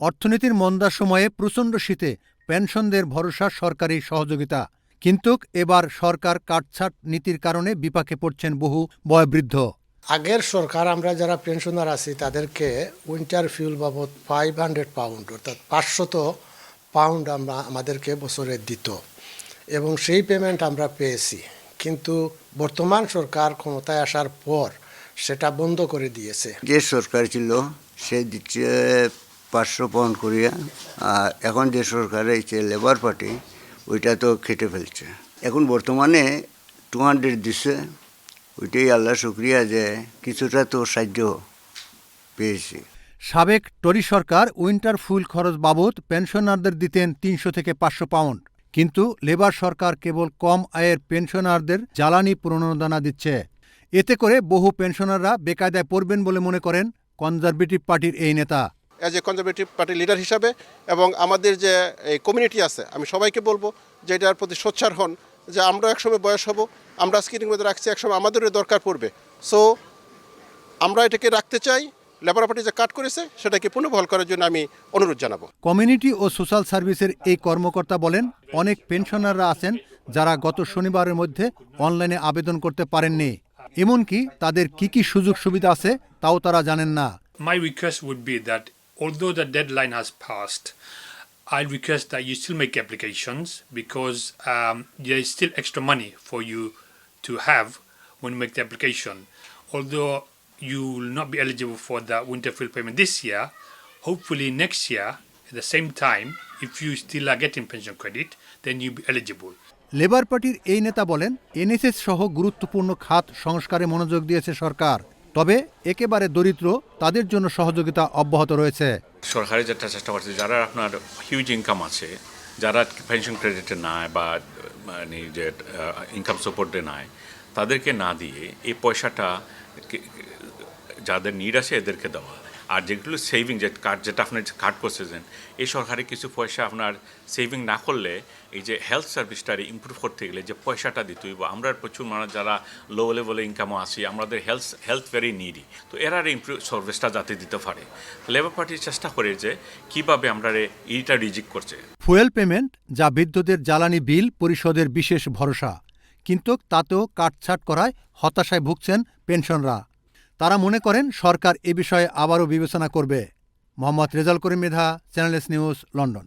অর্থনীতির মন্দার সময়ে প্রচণ্ড শীতে পেনশনদের ভরসা সরকারি সহযোগিতা। কিন্তু এবার সরকার কাটছাট নীতির কারণে বিপাকে পড়ছেন বহু বয়োবৃদ্ধ। আগের সরকার আমরা যারা পেনশনার আছি তাদেরকে উইন্টার ফিউল বাবদ ফাইভ হান্ড্রেড পাউন্ড অর্থাৎ পাঁচশত পাউন্ড আমরা আমাদেরকে বছরে দিত। এবং সেই পেমেন্ট আমরা পেয়েছি। কিন্তু বর্তমান সরকার ক্ষমতায় আসার পর সেটা বন্ধ করে দিয়েছে। যে সরকার ছিল সে দিচ্ছে পাঁচশো পাউন্ড করিয়া, আর এখন যে সরকার এইছে লেবার পার্টি ওইটা তো খেটে ফেলছে। এখন বর্তমানে টু হান্ড্রেড দিচ্ছে ওইটাই আল্লাহ শুক্রিয়া যে কিছুটা তো সাহায্য পেয়েছি। সাবেক টরি সরকার উইন্টার ফুল খরচ বাবদ পেনশনারদের দিতেন তিনশো থেকে পাঁচশো পাউন্ড। কিন্তু লেবার সরকার কেবল কম আয়ের পেনশনারদের জ্বালানি প্রণোদনা দিচ্ছে। এতে করে বহু পেনশনাররা বেকায়দায় পড়বেন বলে মনে করেন কনজারভেটিভ পার্টির এই নেতা। As a conservative party leader হিসাবে এবং আমাদের যে এই কমিউনিটি আছে আমি সবাইকে বলব যে এটার প্রতি সোচ্চার হন যে আমরা একসময় বয়স হব আমরা স্ক্রিনিং মধ্যে রাখছি একসময় আমাদেরও দরকার পড়বে। সো আমরা এটাকে রাখতে চাই লেবার পার্টি যে কাট করেছে সেটাকে পুনর্বহাল করার জন্য আমি অনুরোধ জানাব। কমিউনিটি ও সোশ্যাল সার্ভিসের এই কর্মকর্তা বলেন অনেক পেনশনাররা আছেন যারা গত শনিবারের মধ্যে অনলাইনে আবেদন করতে পারেননি। এমনকি তাদের কি কি সুযোগ সুবিধা আছে তাও তারা জানেন না। My request would be that although the deadline has passed, I request that you still make applications because um, there is still extra money for you to have when you make the application. Although you will not be eligible for the winter field payment this year, hopefully next year at the same time, if you still are getting pension credit, then you'll be eligible. Labour পার্টির এই নেতা বলেন NSS সহ গুরুত্বপূর্ণ খাত সংস্কারে মনোযোগ দিয়েছে সরকার তবে একেবারে দরিদ্র, তাদের জন্য সহযোগিতা অব্যাহত রয়েছে। সরকারি যেটা চেষ্টা করছে, যারা আপনার হিউজ ইনকাম আছে, যারা পেনশন ক্রেডিটে নেয় বা মানে যে ইনকাম সাপোর্টে নেয়, তাদেরকে না দিয়ে এই পয়সাটা যাদের নিড আছে এদেরকে দেওয়া। আর যেগুলো সেভিং যে কার্ড যেটা আপনার কার্ড করতেছেন এই সরকারি কিছু পয়সা আপনার সেভিং না করলে এই যে হেলথ সার্ভিসটা ইমপ্রুভ করতে গেলে যে পয়সাটা দিতে হইব, আমরা প্রচুর মানুষ যারা লো লেভেলে ইনকামও আছি, আমাদের হেলথ হেলথ ভেরি নিডি তো এরা ইমপ্রুভ সার্ভিসটা যাতে দিতে পারে। লেবার পার্টি চেষ্টা করে যে কীভাবে আমরা এইটা রিজিক করছে। ফুয়েল পেমেন্ট যা বিদ্যুতের জ্বালানি বিল পরিশোধের বিশেষ ভরসা, কিন্তু তাতেও কাটছাট করায় হতাশায় ভুগছেন পেনশনরা। তারা মনে করেন সরকার এ বিষয়ে আবারও বিবেচনা করবে। Mohammad Rezaul Karim Medha, channel S news, London.